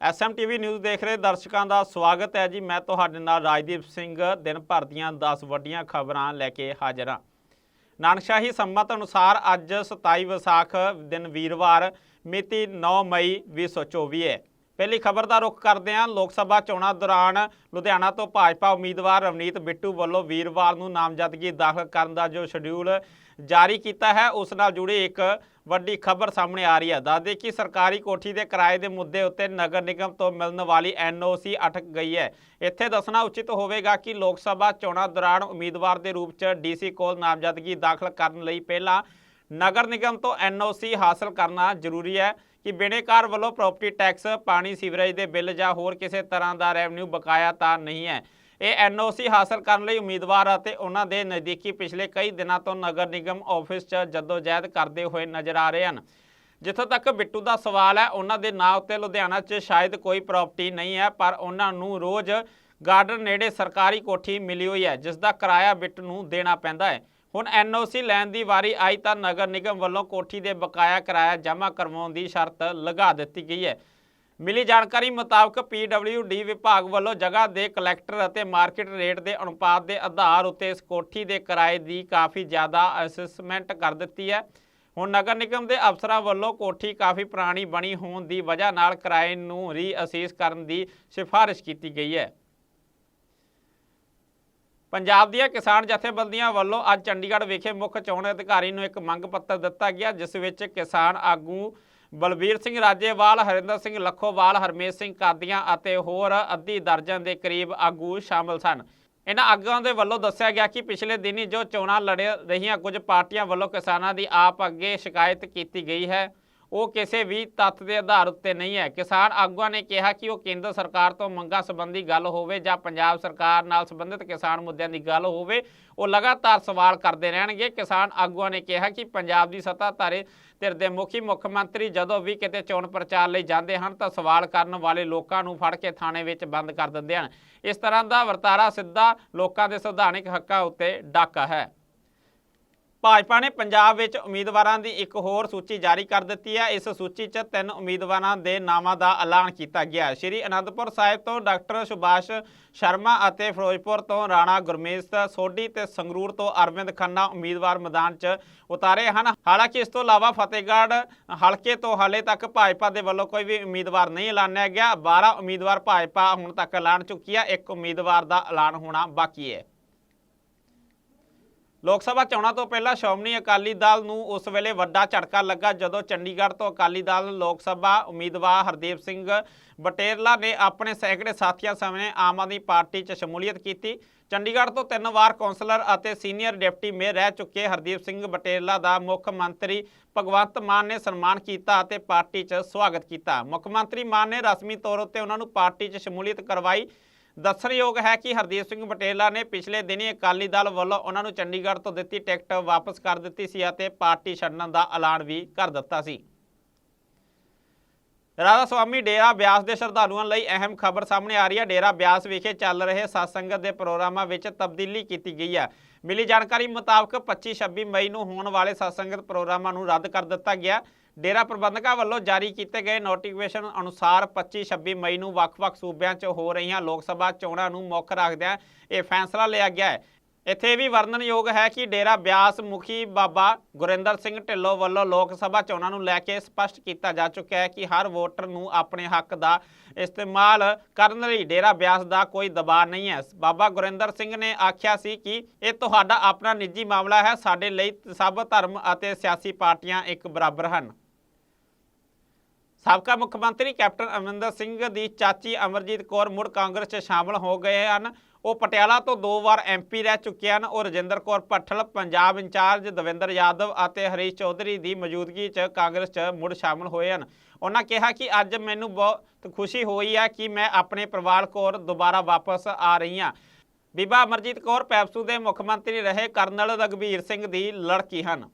SMTV news ਦੇਖ ਰਹੇ ਦਰਸ਼ਕਾਂ ਦਾ ਸਵਾਗਤ ਹੈ ਜੀ। ਮੈਂ ਤੁਹਾਡੇ ਨਾਲ ਰਾਜਦੀਪ ਸਿੰਘ, ਦਿਨ ਭਰ ਦੀਆਂ 10 ਵੱਡੀਆਂ ਖਬਰਾਂ ਲੈ ਕੇ ਹਾਜ਼ਰ ਹਾਂ। ਨਾਨਕਸ਼ਾਹੀ ਸੰਮਤ ਅਨੁਸਾਰ ਅੱਜ 27 ਵਿਸਾਖ ਦਿਨ ਵੀਰਵਾਰ, ਮਿਤੀ 9 ਮਈ 2024 ਹੈ। ਪਹਿਲੀ ਖਬਰ ਦਾ ਰੁਖ ਕਰਦੇ ਹਾਂ। ਲੋਕ ਸਭਾ ਚੋਣਾਂ ਦੌਰਾਨ ਲੁਧਿਆਣਾ ਤੋਂ ਭਾਜਪਾ ਉਮੀਦਵਾਰ ਰਵਨੀਤ ਬਿੱਟੂ ਵੱਲੋਂ ਵੀਰਵਾਰ ਨੂੰ ਨਾਮਜ਼ਦਗੀ ਦਾਖਲ ਕਰਨ ਦਾ ਜੋ ਸ਼ਡਿਊਲ ਜਾਰੀ ਕੀਤਾ ਹੈ, ਉਸ ਨਾਲ ਜੁੜੀ ਇੱਕ ਵੱਡੀ ਖਬਰ ਸਾਹਮਣੇ ਆ ਰਹੀ ਹੈ। ਦੱਸਦੇ ਕਿ ਸਰਕਾਰੀ ਕੋਠੀ ਦੇ ਕਿਰਾਏ ਦੇ ਮੁੱਦੇ ਉੱਤੇ ਨਗਰ ਨਿਗਮ ਤੋਂ ਮਿਲਣ ਵਾਲੀ ਐਨਓਸੀ ਅਟਕ ਗਈ ਹੈ। ਇੱਥੇ ਦੱਸਣਾ ਉਚਿਤ ਹੋਵੇਗਾ ਕਿ ਲੋਕ ਸਭਾ ਚੋਣਾਂ ਦੌਰਾਨ ਉਮੀਦਵਾਰ ਦੇ ਰੂਪ 'ਚ ਡੀਸੀ ਕੋਲ ਨਾਮਜ਼ਦਗੀ ਦਾਖਲ ਕਰਨ ਲਈ ਪਹਿਲਾਂ ਨਗਰ ਨਿਗਮ ਤੋਂ ਐਨਓਸੀ ਹਾਸਲ ਕਰਨਾ ਜ਼ਰੂਰੀ ਹੈ ਕਿ ਬਿਨੇਕਾਰ ਵੱਲੋਂ ਪ੍ਰਾਪਰਟੀ ਟੈਕਸ, ਪਾਣੀ, ਸੀਵਰੇਜ ਦੇ ਬਿੱਲ ਜਾਂ ਹੋਰ ਕਿਸੇ ਤਰ੍ਹਾਂ ਦਾ ਰੈਵਨਿਊ ਬਕਾਇਆ ਤਾਂ ਨਹੀਂ ਹੈ। ਇਹ ਐਨਓਸੀ ਹਾਸਲ ਕਰਨ ਲਈ ਉਮੀਦਵਾਰ ਅਤੇ ਉਹਨਾਂ ਦੇ ਨਜ਼ਦੀਕੀ ਪਿਛਲੇ ਕਈ ਦਿਨਾਂ ਤੋਂ ਨਗਰ ਨਿਗਮ ਆਫਿਸ 'ਚ ਜਦੋਜਹਿਦ ਕਰਦੇ ਹੋਏ ਨਜ਼ਰ ਆ ਰਹੇ ਹਨ। ਜਿੱਥੋਂ ਤੱਕ ਬਿੱਟੂ ਦਾ ਸਵਾਲ ਹੈ, ਉਹਨਾਂ ਦੇ ਨਾਂ ਉੱਤੇ ਲੁਧਿਆਣਾ 'ਚ ਸ਼ਾਇਦ ਕੋਈ ਪ੍ਰਾਪਰਟੀ ਨਹੀਂ ਹੈ, ਪਰ ਉਹਨਾਂ ਨੂੰ ਰੋਜ਼ ਗਾਰਡਨ ਨੇੜੇ ਸਰਕਾਰੀ ਕੋਠੀ ਮਿਲੀ ਹੋਈ ਹੈ, ਜਿਸ ਦਾ ਕਿਰਾਇਆ ਬਿੱਟੂ ਨੂੰ ਦੇਣਾ ਪੈਂਦਾ ਹੈ। ਹੁਣ ਐਨਓਸੀ ਲੈਣ ਦੀ ਵਾਰੀ ਆਈ ਤਾਂ ਨਗਰ ਨਿਗਮ ਵੱਲੋਂ ਕੋਠੀ ਦੇ ਬਕਾਇਆ ਕਿਰਾਇਆ ਜਮ੍ਹਾਂ ਕਰਵਾਉਣ ਦੀ ਸ਼ਰਤ ਲਗਾ ਦਿੱਤੀ ਗਈ ਹੈ। ਮਿਲੀ ਜਾਣਕਾਰੀ ਮੁਤਾਬਕ ਪੀਡਬਲਯੂਡੀ ਵਿਭਾਗ ਵੱਲੋਂ ਜਗ੍ਹਾ ਦੇ ਕਲੈਕਟਰ ਅਤੇ ਮਾਰਕੀਟ ਰੇਟ ਦੇ ਅਨੁਪਾਤ ਦੇ ਆਧਾਰ ਉੱਤੇ ਇਸ ਕੋਠੀ ਦੇ ਕਿਰਾਏ ਦੀ ਕਾਫੀ ਜ਼ਿਆਦਾ ਅਸੈਸਮੈਂਟ ਕਰ ਦਿੱਤੀ ਹੈ। ਹੁਣ ਨਗਰ ਨਿਗਮ ਦੇ ਅਫਸਰਾਂ ਵੱਲੋਂ ਕੋਠੀ ਕਾਫੀ ਪੁਰਾਣੀ ਬਣੀ ਹੋਣ ਦੀ ਵਜ੍ਹਾ ਨਾਲ ਕਿਰਾਏ ਨੂੰ ਰੀਅਸੈਸ ਕਰਨ ਦੀ ਸਿਫਾਰਿਸ਼ ਕੀਤੀ ਗਈ ਹੈ। ਪੰਜਾਬ ਦੀਆਂ ਕਿਸਾਨ ਜਥੇਬੰਦੀਆਂ ਵੱਲੋਂ ਅੱਜ ਚੰਡੀਗੜ੍ਹ ਵਿਖੇ ਮੁੱਖ ਚੋਣ ਅਧਿਕਾਰੀ ਨੂੰ ਇੱਕ ਮੰਗ ਪੱਤਰ ਦਿੱਤਾ ਗਿਆ, ਜਿਸ ਵਿੱਚ ਕਿਸਾਨ ਆਗੂ ਬਲਬੀਰ ਸਿੰਘ ਰਾਜੇਵਾਲ, ਹਰਿੰਦਰ ਸਿੰਘ ਲੱਖੋਵਾਲ ਹਰਮੇਸ਼ ਸਿੰਘ ਕਾਦੀਆਂ ਅਤੇ ਹੋਰ ਅੱਧੀ ਦਰਜਨ ਦੇ ਕਰੀਬ ਆਗੂ ਸ਼ਾਮਲ ਸਨ। ਇਹਨਾਂ ਆਗੂਆਂ ਦੇ ਵੱਲੋਂ ਦੱਸਿਆ ਗਿਆ ਕਿ ਪਿਛਲੇ ਦਿਨੀ ਜੋ ਚੋਣਾਂ ਲੜ ਰਹੀਆਂ, ਕੁਝ ਪਾਰਟੀਆਂ ਵੱਲੋਂ ਕਿਸਾਨਾਂ ਦੀ ਆਪ ਅੱਗੇ ਸ਼ਿਕਾਇਤ ਕੀਤੀ ਗਈ ਹੈ। ਉਹ ਕਿਸੇ ਵੀ ਤੱਥ ਦੇ ਆਧਾਰ ਉੱਤੇ ਨਹੀਂ ਹੈ। ਕਿਸਾਨ ਆਗੂਆਂ ਨੇ ਕਿਹਾ ਕਿ ਉਹ ਕੇਂਦਰ ਸਰਕਾਰ ਤੋਂ ਮੰਗਾਂ ਸੰਬੰਧੀ ਗੱਲ ਹੋਵੇ ਜਾਂ ਪੰਜਾਬ ਸਰਕਾਰ ਨਾਲ ਸੰਬੰਧਿਤ ਕਿਸਾਨ ਮੁੱਦਿਆਂ ਦੀ ਗੱਲ ਹੋਵੇ, ਉਹ ਲਗਾਤਾਰ ਸਵਾਲ ਕਰਦੇ ਰਹਿਣਗੇ। ਕਿਸਾਨ ਆਗੂਆਂ ਨੇ ਕਿਹਾ ਕਿ ਪੰਜਾਬ ਦੀ ਸੱਤਾਧਾਰੀ ਧਿਰ ਦੇ ਮੁਖੀ ਮੁੱਖ ਮੰਤਰੀ ਜਦੋਂ ਵੀ ਕਿਤੇ ਚੋਣ ਪ੍ਰਚਾਰ ਲਈ ਜਾਂਦੇ ਹਨ ਤਾਂ ਸਵਾਲ ਕਰਨ ਵਾਲੇ ਲੋਕਾਂ ਨੂੰ ਫੜ ਕੇ ਥਾਣੇ ਵਿੱਚ ਬੰਦ ਕਰ ਦਿੰਦੇ ਹਨ। ਇਸ ਤਰ੍ਹਾਂ ਦਾ ਵਰਤਾਰਾ ਸਿੱਧਾ ਲੋਕਾਂ ਦੇ ਸੰਵਿਧਾਨਿਕ ਹੱਕਾਂ ਉੱਤੇ ਡਾਕਾ ਹੈ। ਭਾਜਪਾ ਨੇ ਪੰਜਾਬ ਵਿੱਚ ਉਮੀਦਵਾਰਾਂ ਦੀ ਇੱਕ ਹੋਰ ਸੂਚੀ ਜਾਰੀ ਕਰ ਦਿੱਤੀ ਹੈ। ਇਸ ਸੂਚੀ 'ਚ ਤਿੰਨ ਉਮੀਦਵਾਰਾਂ ਦੇ ਨਾਵਾਂ ਦਾ ਐਲਾਨ ਕੀਤਾ ਗਿਆ ਸ਼੍ਰੀ ਅਨੰਦਪੁਰ ਸਾਹਿਬ ਤੋਂ ਡਾਕਟਰ ਸੁਭਾਸ਼ ਸ਼ਰਮਾ ਅਤੇ ਫਿਰੋਜ਼ਪੁਰ ਤੋਂ ਰਾਣਾ ਗੁਰਮੀਤ ਸੋਢੀ ਤੇ ਸੰਗਰੂਰ ਤੋਂ ਅਰਵਿੰਦ ਖੰਨਾ ਉਮੀਦਵਾਰ ਮੈਦਾਨ 'ਚ ਉਤਾਰੇ ਹਨ। ਹਾਲਾਂਕਿ ਇਸ ਤੋਂ ਇਲਾਵਾ ਫਤਿਹਗੜ੍ਹ ਹਲਕੇ ਤੋਂ ਹਾਲੇ ਤੱਕ ਭਾਜਪਾ ਦੇ ਵੱਲੋਂ ਕੋਈ ਵੀ ਉਮੀਦਵਾਰ ਨਹੀਂ ਐਲਾਨਿਆ ਗਿਆ। 12 ਉਮੀਦਵਾਰ ਭਾਜਪਾ ਹੁਣ ਤੱਕ ਐਲਾਨ ਚੁੱਕੀ ਹੈ। ਇੱਕ ਉਮੀਦਵਾਰ ਦਾ ਐਲਾਨ ਹੋਣਾ ਬਾਕੀ ਹੈ। ਲੋਕ ਸਭਾ ਚੋਣਾਂ ਤੋਂ ਪਹਿਲਾਂ ਸ਼੍ਰੋਮਣੀ ਅਕਾਲੀ ਦਲ ਨੂੰ ਉਸ ਵੇਲੇ ਵੱਡਾ ਝਟਕਾ ਲੱਗਾ ਜਦੋਂ ਚੰਡੀਗੜ੍ਹ ਤੋਂ ਅਕਾਲੀ ਦਲ ਲੋਕ ਸਭਾ ਉਮੀਦਵਾਰ ਹਰਦੀਪ ਸਿੰਘ ਬਟੇਰਲਾ ਨੇ ਆਪਣੇ ਸੈਂਕੜੇ ਸਾਥੀਆਂ ਸਾਹਮਣੇ ਆਮ ਆਦਮੀ ਪਾਰਟੀ 'ਚ ਸ਼ਮੂਲੀਅਤ ਕੀਤੀ। ਚੰਡੀਗੜ੍ਹ ਤੋਂ ਤਿੰਨ ਵਾਰ ਕੌਂਸਲਰ ਅਤੇ ਸੀਨੀਅਰ ਡਿਪਟੀ ਮੇਅਰ ਰਹਿ ਚੁੱਕੇ ਹਰਦੀਪ ਸਿੰਘ ਬਟੇਰਲਾ ਦਾ ਮੁੱਖ ਮੰਤਰੀ ਭਗਵੰਤ ਮਾਨ ਨੇ ਸਨਮਾਨ ਕੀਤਾ ਅਤੇ ਪਾਰਟੀ 'ਚ ਸਵਾਗਤ ਕੀਤਾ। ਮੁੱਖ ਮੰਤਰੀ ਮਾਨ ਨੇ ਰਸਮੀ ਤੌਰ ਉੱਤੇ ਉਹਨਾਂ ਨੂੰ ਪਾਰਟੀ 'ਚ ਸ਼ਮੂਲੀਅਤ ਕਰਵਾਈ ਦੱਸਣਯੋਗ ਹੈ ਕਿ ਹਰਦੀਪ ਸਿੰਘ ਬਟੇਲਾ ਨੇ ਪਿਛਲੇ ਦਿਨੀ ਅਕਾਲੀ ਦਲ ਵੱਲੋਂ ਉਹਨਾਂ ਨੂੰ ਚੰਡੀਗੜ੍ਹ ਤੋਂ ਦਿੱਤੀ ਟਿਕਟ ਵਾਪਸ ਕਰ ਦਿੱਤੀ ਸੀ ਅਤੇ ਪਾਰਟੀ ਛੱਡਣ ਦਾ ਐਲਾਨ ਵੀ ਕਰ ਦਿੱਤਾ ਸੀ। ਰਾਧਾ ਸਵਾਮੀ ਡੇਰਾ ਬਿਆਸ ਦੇ ਸ਼ਰਧਾਲੂਆਂ ਲਈ ਅਹਿਮ ਖਬਰ ਸਾਹਮਣੇ ਆ ਰਹੀ ਹੈ। ਡੇਰਾ ਬਿਆਸ ਵਿਖੇ ਚੱਲ ਰਹੇ ਸਤਸੰਗਤ ਦੇ ਪ੍ਰੋਗਰਾਮਾਂ ਵਿੱਚ ਤਬਦੀਲੀ ਕੀਤੀ ਗਈ ਹੈ। ਮਿਲੀ ਜਾਣਕਾਰੀ ਮੁਤਾਬਕ 25-26 ਮਈ ਨੂੰ ਹੋਣ ਵਾਲੇ ਸਤਸੰਗਤ ਪ੍ਰੋਗਰਾਮਾਂ ਨੂੰ ਰੱਦ ਕਰ ਦਿੱਤਾ ਗਿਆ। ਡੇਰਾ ਪ੍ਰਬੰਧਕਾਂ ਵੱਲੋਂ ਜਾਰੀ ਕੀਤੇ ਗਏ ਨੋਟੀਫਿਕੇਸ਼ਨ ਅਨੁਸਾਰ 25-26 ਮਈ ਨੂੰ ਵੱਖ-ਵੱਖ ਸੂਬਿਆਂ 'ਚ ਹੋ ਰਹੀਆਂ ਲੋਕ ਸਭਾ ਚੋਣਾਂ ਨੂੰ ਮੁੱਖ ਰੱਖਦਿਆਂ ਇਹ ਫੈਸਲਾ ਲਿਆ ਗਿਆ ਹੈ। ਇੱਥੇ ਵੀ ਵਰਣਨਯੋਗ ਹੈ ਕਿ ਡੇਰਾ ਬਿਆਸ ਮੁਖੀ ਬਾਬਾ ਗੁਰਿੰਦਰ ਸਿੰਘ ਢਿੱਲੋਂ ਵੱਲੋਂ ਲੋਕ ਸਭਾ ਚੋਣਾਂ ਨੂੰ ਲੈ ਕੇ ਸਪਸ਼ਟ ਕੀਤਾ ਜਾ ਚੁੱਕਿਆ ਹੈ ਕਿ ਹਰ ਵੋਟਰ ਨੂੰ ਆਪਣੇ ਹੱਕ ਦਾ ਇਸਤੇਮਾਲ ਕਰਨ ਲਈ ਡੇਰਾ ਬਿਆਸ ਦਾ ਕੋਈ ਦਬਾਅ ਨਹੀਂ ਹੈ। ਬਾਬਾ ਗੁਰਿੰਦਰ ਸਿੰਘ ਨੇ ਆਖਿਆ ਸੀ ਕਿ ਇਹ ਤੁਹਾਡਾ ਆਪਣਾ ਨਿੱਜੀ ਮਾਮਲਾ ਹੈ, ਸਾਡੇ ਲਈ ਸਭ ਧਰਮ ਅਤੇ ਸਿਆਸੀ ਪਾਰਟੀਆਂ ਇੱਕ ਬਰਾਬਰ ਹਨ। ਸਾਬਕਾ ਮੁੱਖ ਮੰਤਰੀ ਕੈਪਟਨ ਅਮਰਿੰਦਰ ਸਿੰਘ ਦੀ ਚਾਚੀ ਅਮਰਜੀਤ ਕੌਰ ਮੁੜ ਕਾਂਗਰਸ 'ਚ ਸ਼ਾਮਲ ਹੋ ਗਏ ਹਨ। ਉਹ ਪਟਿਆਲਾ ਤੋਂ ਦੋ ਵਾਰ ਐਮਪੀ ਰਹਿ ਚੁੱਕੇ ਹਨ। ਔਰ ਰਜਿੰਦਰ ਕੌਰ ਭੱਠਲ, ਪੰਜਾਬ ਇੰਚਾਰਜ ਦਵਿੰਦਰ ਯਾਦਵ ਅਤੇ ਹਰੀਸ਼ ਚੌਧਰੀ ਦੀ ਮੌਜੂਦਗੀ 'ਚ ਕਾਂਗਰਸ 'ਚ ਮੁੜ ਸ਼ਾਮਲ ਹੋਏ ਹਨ। ਉਹਨਾਂ ਕਿਹਾ ਕਿ ਅੱਜ ਮੈਨੂੰ ਬਹੁਤ ਖੁਸ਼ੀ ਹੋਈ ਹੈ ਕਿ ਮੈਂ ਆਪਣੇ ਪਰਿਵਾਰ ਕੋਲ ਦੁਬਾਰਾ ਵਾਪਸ ਆ ਰਹੀ ਹਾਂ। ਬੀਬਾ ਅਮਰਜੀਤ ਕੌਰ ਪੈਪਸੂ ਦੇ ਮੁੱਖ ਮੰਤਰੀ ਰਹੇ ਕਰਨਲ ਰਗਵੀਰ ਸਿੰਘ ਦੀ ਲੜਕੀ ਹਨ।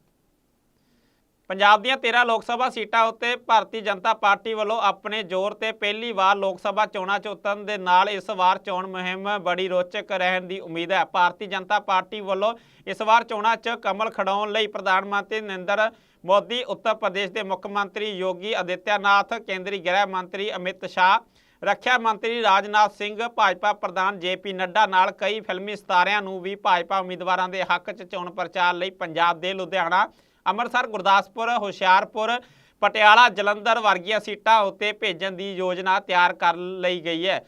ਪੰਜਾਬ ਦੀਆਂ 13 ਲੋਕ ਸਭਾ ਸੀਟਾਂ ਉੱਤੇ ਭਾਰਤੀ ਜਨਤਾ ਪਾਰਟੀ ਵੱਲੋਂ ਆਪਣੇ ਜ਼ੋਰ ਤੇ ਪਹਿਲੀ ਵਾਰ ਲੋਕ ਸਭਾ ਚੋਣਾਂ 'ਚ ਉਤਰਨ ਦੇ ਨਾਲ ਇਸ ਵਾਰ ਚੋਣ ਮੁਹਿੰਮ ਬੜੀ ਰੋਚਕ ਰਹਿਣ ਦੀ ਉਮੀਦ ਹੈ। ਭਾਰਤੀ ਜਨਤਾ ਪਾਰਟੀ ਵੱਲੋਂ ਇਸ ਵਾਰ ਚੋਣਾਂ 'ਚ ਕਮਲ ਖੜਾਉਣ ਲਈ ਪ੍ਰਧਾਨ ਮੰਤਰੀ ਨਰਿੰਦਰ ਮੋਦੀ, ਉੱਤਰ ਪ੍ਰਦੇਸ਼ ਦੇ ਮੁੱਖ ਮੰਤਰੀ ਯੋਗੀ ਆਦਿੱਤਿਆਨਾਥ, ਕੇਂਦਰੀ ਗ੍ਰਹਿ ਮੰਤਰੀ ਅਮਿਤ ਸ਼ਾਹ, ਰੱਖਿਆ ਮੰਤਰੀ ਰਾਜਨਾਥ ਸਿੰਘ, ਭਾਜਪਾ ਪ੍ਰਧਾਨ ਜੇਪੀ ਨੱਡਾ ਨਾਲ ਕਈ ਫਿਲਮੀ ਸਿਤਾਰਿਆਂ ਨੂੰ ਵੀ ਭਾਜਪਾ ਉਮੀਦਵਾਰਾਂ ਦੇ ਹੱਕ 'ਚ ਚੋਣ ਪ੍ਰਚਾਰ ਲਈ ਪੰਜਾਬ ਦੇ ਲੁਧਿਆਣਾ ਅੰਮ੍ਰਿਤਸਰ, ਗੁਰਦਾਸਪੁਰ, ਹੁਸ਼ਿਆਰਪੁਰ, ਪਟਿਆਲਾ, ਜਲੰਧਰ ਵਰਗੀਆਂ ਸੀਟਾਂ ਉੱਤੇ ਭੇਜਣ ਦੀ ਯੋਜਨਾ ਤਿਆਰ ਕਰ ਲਈ ਗਈ ਹੈ।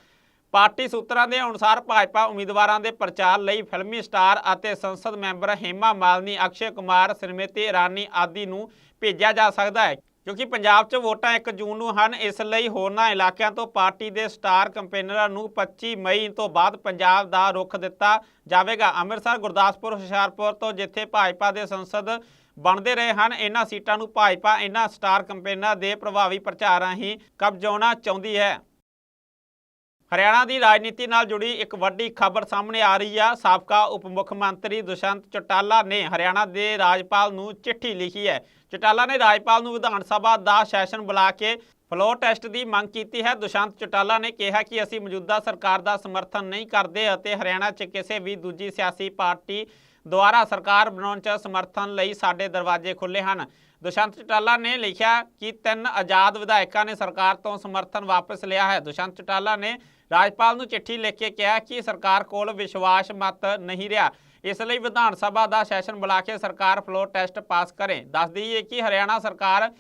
ਪਾਰਟੀ ਸੂਤਰਾਂ ਦੇ ਅਨੁਸਾਰ ਭਾਜਪਾ ਉਮੀਦਵਾਰਾਂ ਦੇ ਪ੍ਰਚਾਰ ਲਈ ਫਿਲਮੀ ਸਟਾਰ ਅਤੇ ਸੰਸਦ ਮੈਂਬਰ ਹੇਮਾ ਮਾਲਨੀ, ਅਕਸ਼ੇ ਕੁਮਾਰ ਸਮ੍ਰਿਤੀ ਇਰਾਨੀ ਆਦਿ ਨੂੰ ਭੇਜਿਆ ਜਾ ਸਕਦਾ ਹੈ, ਕਿਉਂਕਿ ਪੰਜਾਬ 'ਚ ਵੋਟਾਂ 1 ਜੂਨ ਨੂੰ ਹਨ। ਇਸ ਲਈ ਹੋਰਨਾਂ ਇਲਾਕਿਆਂ ਤੋਂ ਪਾਰਟੀ ਦੇ ਸਟਾਰ ਕੰਪੇਨਰਾਂ ਨੂੰ 25 ਮਈ ਤੋਂ ਬਾਅਦ ਪੰਜਾਬ ਦਾ ਰੁਖ ਦਿੱਤਾ ਜਾਵੇਗਾ। ਅੰਮ੍ਰਿਤਸਰ, ਗੁਰਦਾਸਪੁਰ, ਹੁਸ਼ਿਆਰਪੁਰ ਤੋਂ ਜਿੱਥੇ ਭਾਜਪਾ ਦੇ ਸੰਸਦ ਬਣਦੇ ਰਹੇ ਹਨ। ਇਹਨਾਂ ਸੀਟਾਂ ਨੂੰ ਭਾਜਪਾ, ਇਹਨਾਂ ਸਟਾਰ ਕੰਪੇਨਾਂ ਦੇ ਪ੍ਰਭਾਵੀ ਪ੍ਰਚਾਰ ਰਾਹੀਂ ਕਬਜ਼ਾਉਣਾ ਚਾਹੁੰਦੀ ਹੈ। ਹਰਿਆਣਾ ਦੀ ਰਾਜਨੀਤੀ ਨਾਲ ਜੁੜੀ ਇੱਕ ਵੱਡੀ ਖਬਰ ਸਾਹਮਣੇ ਆ ਰਹੀ ਆ। ਸਾਬਕਾ ਉਪ ਮੁੱਖ ਮੰਤਰੀ ਦੁਸ਼ਯੰਤ ਚਟਾਲਾ ਨੇ ਹਰਿਆਣਾ ਦੇ ਰਾਜਪਾਲ ਨੂੰ ਚਿੱਠੀ ਲਿਖੀ ਹੈ। ਚਟਾਲਾ ਨੇ ਰਾਜਪਾਲ ਨੂੰ ਵਿਧਾਨ ਸਭਾ ਦਾ ਸੈਸ਼ਨ ਬੁਲਾ ਕੇ ਫਲੋਰ ਟੈਸਟ ਦੀ ਮੰਗ ਕੀਤੀ ਹੈ। ਦੁਸ਼ਯੰਤ ਚਟਾਲਾ ਨੇ ਕਿਹਾ ਕਿ ਅਸੀਂ ਮੌਜੂਦਾ ਸਰਕਾਰ ਦਾ ਸਮਰਥਨ ਨਹੀਂ ਕਰਦੇ ਅਤੇ ਹਰਿਆਣਾ 'ਚ ਕਿਸੇ ਵੀ ਦੂਜੀ ਸਿਆਸੀ ਪਾਰਟੀ ਦੁਆਰਾ ਸਰਕਾਰ ਬਣਾਉਣ 'ਚ ਸਮਰਥਨ ਲਈ ਸਾਡੇ ਦਰਵਾਜ਼ੇ ਖੁੱਲੇ ਹਨ। ਦੁਸ਼ਯੰਤ ਚਟਾਲਾ ਨੇ ਲਿਖਿਆ ਕਿ ਤਿੰਨ ਆਜ਼ਾਦ ਵਿਧਾਇਕਾਂ ਨੇ ਸਰਕਾਰ ਤੋਂ ਸਮਰਥਨ ਵਾਪਸ ਲਿਆ ਹੈ। ਦੁਸ਼ਯੰਤ ਚਟਾਲਾ ਨੇ ਰਾਜਪਾਲ ਨੂੰ ਚਿੱਠੀ ਲਿਖ ਕੇ ਕਿਹਾ ਕਿ ਸਰਕਾਰ ਕੋਲ ਵਿਸ਼ਵਾਸ ਮਤ ਨਹੀਂ ਰਿਹਾ। ਇਸ ਲਈ ਵਿਧਾਨ ਸਭਾ ਦਾ ਸੈਸ਼ਨ ਬੁਲਾ ਕੇ ਸਰਕਾਰ ਫਲੋਰ ਟੈਸਟ ਪਾਸ ਕਰੇ। ਦੱਸ ਦਈਏ ਕਿ ਹਰਿਆਣਾ ਸਰਕਾਰ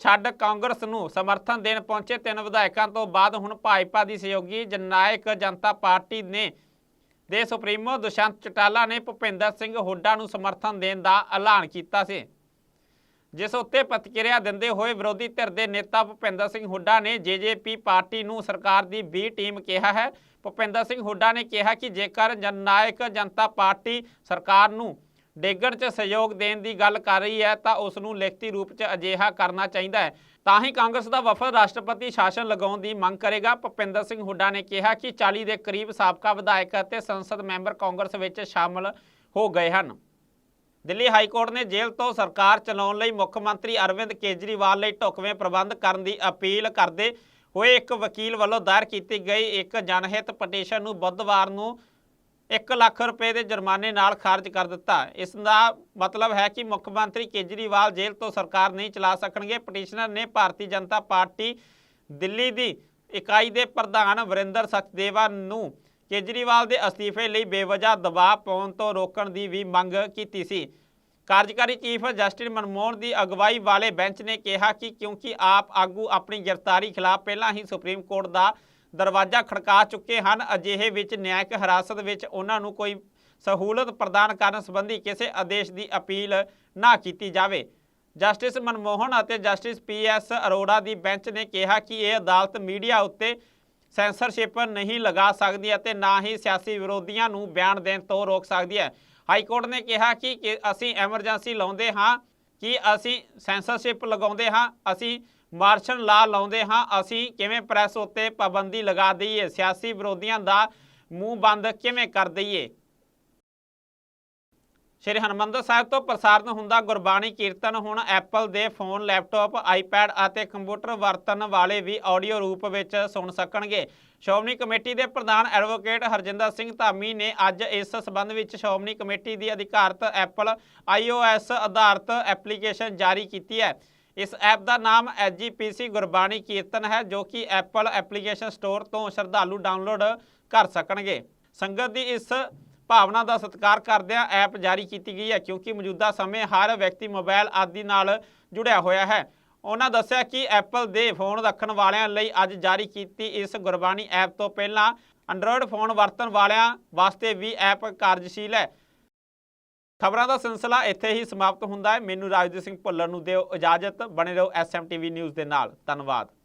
ਛੱਡ ਕਾਂਗਰਸ ਨੂੰ। ਸਮਰਥਨ ਦੇਣ ਪਹੁੰਚੇ ਤਿੰਨ ਵਿਧਾਇਕਾਂ ਤੋਂ ਬਾਅਦ ਹੁਣ ਭਾਜਪਾ ਦੀ ਸਹਿਯੋਗੀ ਜਨਨਾਇਕ ਜਨਤਾ ਪਾਰਟੀ ਨੇ ਦੇ ਸੁਪਰੀਮੋ ਦੁਸ਼ੰਤ ਚਟਾਲਾ ਨੇ ਭੁਪਿੰਦਰ ਸਿੰਘ ਹੁੱਡਾ ਨੂੰ ਸਮਰਥਨ ਦੇਣ ਦਾ ਐਲਾਨ ਕੀਤਾ ਸੀ। ਜਿਸ ਉੱਤੇ ਪ੍ਰਤੀਕਿਰਿਆ ਦਿੰਦੇ ਹੋਏ ਵਿਰੋਧੀ ਧਿਰ ਦੇ ਨੇਤਾ ਭੁਪਿੰਦਰ ਸਿੰਘ ਹੁੱਡਾ ਨੇ ਜੇਜੇਪੀ ਪਾਰਟੀ ਨੂੰ ਸਰਕਾਰ ਦੀ ਬੀ ਟੀਮ ਕਿਹਾ ਹੈ। ਭੁਪਿੰਦਰ ਸਿੰਘ ਹੁੱਡਾ ਨੇ ਕਿਹਾ ਕਿ ਜੇਕਰ ਜਨਨਾਇਕ ਜਨਤਾ ਪਾਰਟੀ ਸਰਕਾਰ ਨੂੰ ਡੇਗਣ 'ਚ ਸਹਿਯੋਗ ਦੇਣ ਦੀ ਗੱਲ ਕਰ ਰਹੀ ਹੈ ਤਾਂ ਉਸ ਨੂੰ ਲਿਖਤੀ ਰੂਪ 'ਚ ਅਜਿਹਾ ਕਰਨਾ ਚਾਹੀਦਾ ਹੈ। ਤਾਂ ਹੀ ਕਾਂਗਰਸ ਦਾ ਵਫਦ ਰਾਸ਼ਟਰਪਤੀ ਸ਼ਾਸਨ ਲਗਾਉਣ ਦੀ ਮੰਗ ਕਰੇਗਾ। ਭੁਪਿੰਦਰ ਸਿੰਘ ਹੁੱਡਾ ਨੇ ਕਿਹਾ ਕਿ 40 ਦੇ ਕਰੀਬ ਸਾਬਕਾ ਵਿਧਾਇਕ ਅਤੇ ਸੰਸਦ ਮੈਂਬਰ ਕਾਂਗਰਸ ਵਿੱਚ ਸ਼ਾਮਲ ਹੋ ਗਏ ਹਨ। ਦਿੱਲੀ ਹਾਈ ਕੋਰਟ ਨੇ ਜੇਲ੍ਹ ਤੋਂ ਸਰਕਾਰ ਚਲਾਉਣ ਲਈ ਮੁੱਖ ਮੰਤਰੀ ਅਰਵਿੰਦ ਕੇਜਰੀਵਾਲ ਲਈ ਢੁਕਵੇਂ ਪ੍ਰਬੰਧ ਕਰਨ ਦੀ ਅਪੀਲ ਕਰਦੇ ਹੋਏ ਇੱਕ ਵਕੀਲ ਵੱਲੋਂ ਦਾਇਰ ਕੀਤੀ ਗਈ। ਇੱਕ ਜਨਹਿਤ ਪਟੀਸ਼ਨ ਨੂੰ ਬੁੱਧਵਾਰ ਨੂੰ 1 ਲੱਖ ਰੁਪਏ ਦੇ ਜੁਰਮਾਨੇ ਨਾਲ ਖਾਰਜ ਕਰ ਦਿੱਤਾ। ਇਸ ਦਾ ਮਤਲਬ ਹੈ ਕਿ ਮੁੱਖ ਮੰਤਰੀ ਕੇਜਰੀਵਾਲ ਜੇਲ੍ਹ ਤੋਂ ਸਰਕਾਰ ਨਹੀਂ ਚਲਾ ਸਕਣਗੇ। ਪਟੀਸ਼ਨਰ ਨੇ ਭਾਰਤੀ ਜਨਤਾ ਪਾਰਟੀ ਦਿੱਲੀ ਦੀ ਇਕਾਈ ਦੇ ਪ੍ਰਧਾਨ ਵਰਿੰਦਰ ਸਚਦੇਵਾ ਨੂੰ ਕੇਜਰੀਵਾਲ ਦੇ ਅਸਤੀਫੇ ਲਈ ਬੇਵਜ੍ਹਾ ਦਬਾਅ ਪਾਉਣ ਤੋਂ ਰੋਕਣ ਦੀ ਵੀ ਮੰਗ ਕੀਤੀ ਸੀ। ਕਾਰਜਕਾਰੀ ਚੀਫ ਜਸਟਿਸ ਮਨਮੋਹਨ ਦੀ ਅਗਵਾਈ ਵਾਲੇ ਬੈਂਚ ਨੇ ਕਿਹਾ ਕਿ ਕਿਉਂਕਿ ਆਪ ਆਗੂ ਆਪਣੀ ਗ੍ਰਿਫਤਾਰੀ ਖਿਲਾਫ ਪਹਿਲਾਂ ਹੀ ਸੁਪਰੀਮ ਕੋਰਟ ਦਾ ਦਰਵਾਜ਼ਾ ਖੜਕਾ ਚੁੱਕੇ ਹਨ। ਅਜਿਹੇ ਵਿੱਚ ਨਿਆਇਕ ਹਿਰਾਸਤ ਵਿੱਚ ਉਹਨਾਂ ਨੂੰ ਕੋਈ ਸਹੂਲਤ ਪ੍ਰਦਾਨ ਕਰਨ ਸੰਬੰਧੀ ਕਿਸੇ ਆਦੇਸ਼ ਦੀ ਅਪੀਲ ਨਾ ਕੀਤੀ ਜਾਵੇ। ਜਸਟਿਸ ਮਨਮੋਹਨ ਅਤੇ ਜਸਟਿਸ ਪੀ ਐਸ ਅਰੋੜਾ ਦੀ ਬੈਂਚ ਨੇ ਕਿਹਾ ਕਿ ਇਹ ਅਦਾਲਤ ਮੀਡੀਆ ਉੱਤੇ ਸੈਂਸਰਸ਼ਿਪ ਨਹੀਂ ਲਗਾ ਸਕਦੀ ਅਤੇ ਨਾ ਹੀ ਸਿਆਸੀ ਵਿਰੋਧੀਆਂ ਨੂੰ ਬਿਆਨ ਦੇਣ ਤੋਂ ਰੋਕ ਸਕਦੀ ਹੈ। ਹਾਈ ਕੋਰਟ ਨੇ ਕਿਹਾ ਕਿ ਕਿ ਅਸੀਂ ਐਮਰਜੈਂਸੀ ਲਾਉਂਦੇ ਹਾਂ, ਕਿ ਅਸੀਂ ਸੈਂਸਰਸ਼ਿਪ ਲਗਾਉਂਦੇ ਹਾਂ, ਅਸੀਂ ਮਾਰਸ਼ਲ ਲਾ ਲਾਉਂਦੇ ਹਾਂ। ਅਸੀਂ ਕਿਵੇਂ ਪ੍ਰੈਸ ਉੱਤੇ ਪਾਬੰਦੀ ਲਗਾ ਦਈਏ? ਸਿਆਸੀ ਵਿਰੋਧੀਆਂ ਦਾ ਮੂੰਹ ਬੰਦ ਕਿਵੇਂ ਕਰ ਦਈਏ? ਸ਼੍ਰੀ ਹਰਮੰਦਰ ਸਾਹਿਬ ਤੋਂ ਪ੍ਰਸਾਰਿਤ ਹੁੰਦਾ ਗੁਰਬਾਣੀ ਕੀਰਤਨ। ਹੁਣ ਐਪਲ ਦੇ ਫੋਨ, ਲੈਪਟਾਪ ਆਈਪੈਡ ਅਤੇ ਕੰਪਿਊਟਰ ਵਰਤਣ ਵਾਲੇ ਵੀ ਆਡੀਓ ਰੂਪ ਵਿੱਚ ਸੁਣ ਸਕਣਗੇ। ਸ਼੍ਰੋਮਣੀ ਕਮੇਟੀ ਦੇ ਪ੍ਰਧਾਨ ਐਡਵੋਕੇਟ ਹਰਜਿੰਦਰ ਸਿੰਘ ਧਾਮੀ ਨੇ ਅੱਜ ਇਸ ਸਬੰਧ ਵਿੱਚ ਸ਼੍ਰੋਮਣੀ ਕਮੇਟੀ ਦੀ ਅਧਿਕਾਰਤ ਐਪਲ iOS ਆਧਾਰਿਤ ਐਪਲੀਕੇਸ਼ਨ ਜਾਰੀ ਕੀਤੀ ਹੈ। ਇਸ ਐਪ ਦਾ ਨਾਮ ਐਜੀਪੀਸੀ ਗੁਰਬਾਣੀ ਕੀਰਤਨ ਹੈ, ਜੋ ਕਿ ਐਪਲ ਐਪਲੀਕੇਸ਼ਨ ਸਟੋਰ ਤੋਂ ਸ਼ਰਧਾਲੂ ਡਾਊਨਲੋਡ ਕਰ ਸਕਣਗੇ। ਸੰਗਤ ਦੀ ਇਸ ਭਾਵਨਾ ਦਾ ਸਤਿਕਾਰ ਕਰਦਿਆਂ ਐਪ ਜਾਰੀ ਕੀਤੀ ਗਈ ਹੈ, ਕਿਉਂਕਿ ਮੌਜੂਦਾ ਸਮੇਂ ਹਰ ਵਿਅਕਤੀ ਮੋਬਾਈਲ ਆਦਿ ਨਾਲ ਜੁੜਿਆ ਹੋਇਆ ਹੈ। ਉਹਨਾਂ ਦੱਸਿਆ ਕਿ ਐਪਲ ਦੇ ਫੋਨ ਰੱਖਣ ਵਾਲਿਆਂ ਲਈ ਅੱਜ ਜਾਰੀ ਕੀਤੀ ਇਸ ਗੁਰਬਾਣੀ ਐਪ ਤੋਂ ਪਹਿਲਾਂ ਐਂਡਰੋਇਡ ਫੋਨ ਵਰਤਣ ਵਾਲਿਆਂ ਵਾਸਤੇ ਵੀ ਐਪ ਕਾਰਜਸ਼ੀਲ ਹੈ। ਖਬਰਾਂ ਦਾ ਸਿਲਸਿਲਾ ਇੱਥੇ ਹੀ ਸਮਾਪਤ ਹੁੰਦਾ ਹੈ। ਮੈਨੂੰ ਰਾਜਦੀਪ ਸਿੰਘ ਭੁੱਲਰ ਨੂੰ ਦਿਓ ਇਜਾਜ਼ਤ। ਬਣੇ ਰਹੋ ਐਸਐਮਟੀਵੀ ਨਿਊਜ਼ ਦੇ ਨਾਲ। ਧੰਨਵਾਦ।